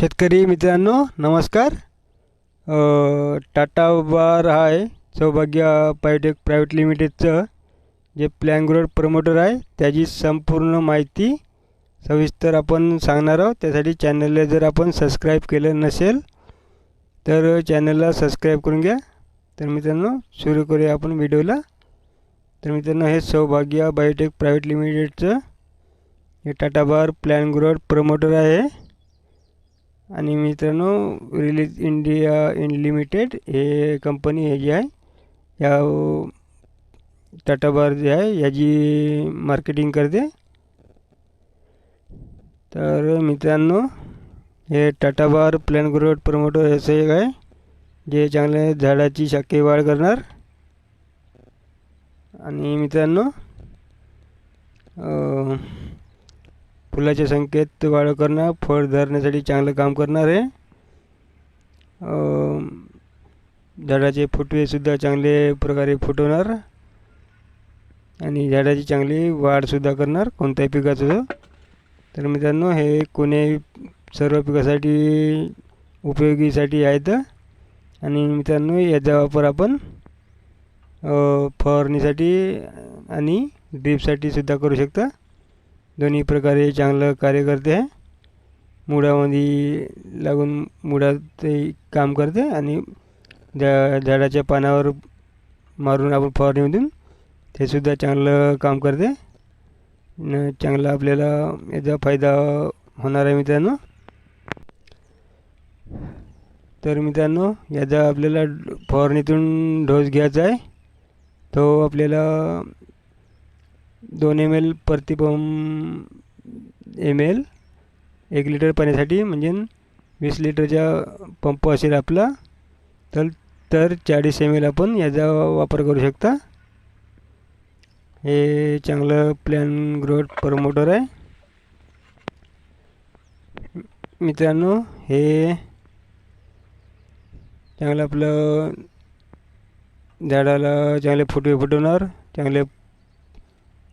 शेतकरी मित्रांनो नमस्कार. टाटा बार आहे सौभाग्य बायोटेक प्रायव्हेट लिमिटेडचं. जे प्लॅनग्रोड प्रमोटर आहे त्याची संपूर्ण माहिती सविस्तर आपण सांगणार आहोत. त्यासाठी चॅनलला जर आपण सबस्क्राईब केलं नसेल तर चॅनलला सबस्क्राईब करून घ्या. तर मित्रांनो सुरू करूया आपण व्हिडिओला. तर मित्रांनो हे सौभाग्य बायोटेक प्रायव्हेट लिमिटेडचं हे टाटा बार प्लॅनग्रोड प्रमोटर आहे. आणि मित्रांनो रिलीज इंडिया इन लिमिटेड हे कंपनी हे जी आहे या टाटा बार जे आहे याची मार्केटिंग करते. तर मित्रांनो हे टाटा बार प्लॅन ग्रोथ प्रमोटर असं एक आहे जे चांगले झाडाची शाखे वाढ करणार. आणि मित्रांनो फुलाच्या संख्येत वाढ करणार फळ धरण्यासाठी चांगलं काम करणार आहे. झाडाचे फुटवेसुद्धा चांगले प्रकारे फुटवणार आणि झाडाची चांगली वाढसुद्धा करणार कोणत्याही पिकाचं. तर मित्रांनो हे कोणी सर्व पिकासाठी उपयोगीसाठी आहेत. आणि मित्रांनो याचा वापर आपण फवारणीसाठी आणि ड्रीपसाठी सुद्धा करू शकता. दोन्ही प्रकारे चांगलं कार्य करते. आहे मुळामध्ये लागून मुळातही काम करते आणि झा झाडाच्या पानावर मारून आपण फवारणीमधून ते सुद्धा चांगलं काम करते. न चांगला आपल्याला याचा फायदा होणार आहे मित्रांनो. तर मित्रांनो याचा आपल्याला फवारणीतून डोस घ्यायचा आहे. तो आपल्याला दोन एम एल प्रति पंप एम एल एक लिटर पाण्यासाठी म्हणजे वीस लिटरचा पंप असेल आपला तर तर चाळीस एम एल आपण याचा वापर करू शकता. हे चांगलं प्लॅन ग्रोथ प्रमोटर आहे. मित्रांनो हे चांगलं आपलं झाडाला चांगले फुटवे फुटवणार चांगले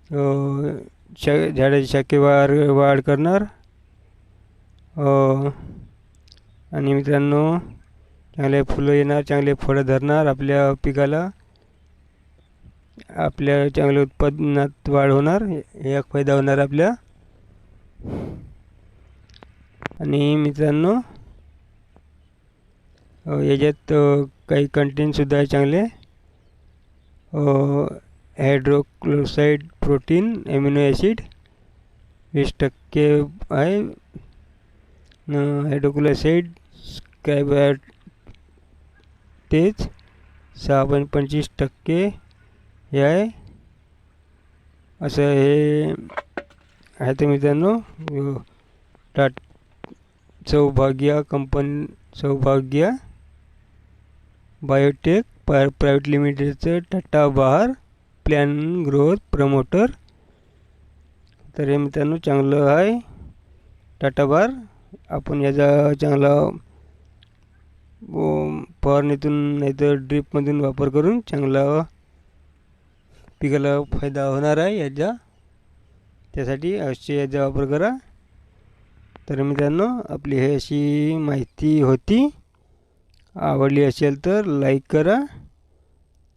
शा झाडाची शाखे वाढ वाढ करणार. आणि मित्रांनो चांगले फुलं येणार चांगले फळं धरणार आपल्या पिकाला. आपल्या चांगल्या उत्पादनात वाढ होणार हे एक फायदा होणार आपल्या. आणि मित्रांनो याच्यात काही कंटेंटसुद्धा आहे चांगले. हायड्रोक्लोसाईड प्रोटीन एमिनो ॲसिड वीस टक्के आहे हायड्रोक्लोसाईड स्कॅबॅट तेच सहा पॉईंट पंचवीस टक्के हे आहे असं हे आहे तर मित्रांनो. टाट सौभाग्य कंपन सौभाग्य बायोटेक प्रायव्हेट लिमिटेडचं टाटा बहार. प्लॅन ग्रोथ प्रमोटर तर हे मित्रांनो चांगलं आहे. टाटा बार आपण याचा चांगला व फवारणीतून नाहीतर ड्रीपमधून वापर करून चांगला पिकाला फायदा होणार आहे याचा. त्यासाठी अवश्य याचा वापर करा. तर मित्रांनो आपली हे अशी माहिती होती. आवडली असेल तर लाईक करा.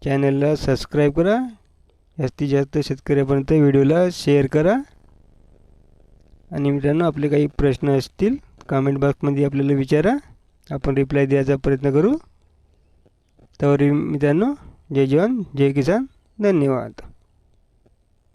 चॅनलला सबस्क्राईब करा. जास्तीत जास्त शेतकऱ्यापर्यंत व्हिडिओला शेअर करा. आणि मित्रांनो आपले काही प्रश्न असतील कमेंट बॉक्समध्ये आपल्याला विचारा. आपण रिप्लाय द्यायचा प्रयत्न करू. तर मित्रांनो जय जवान जय किसान धन्यवाद.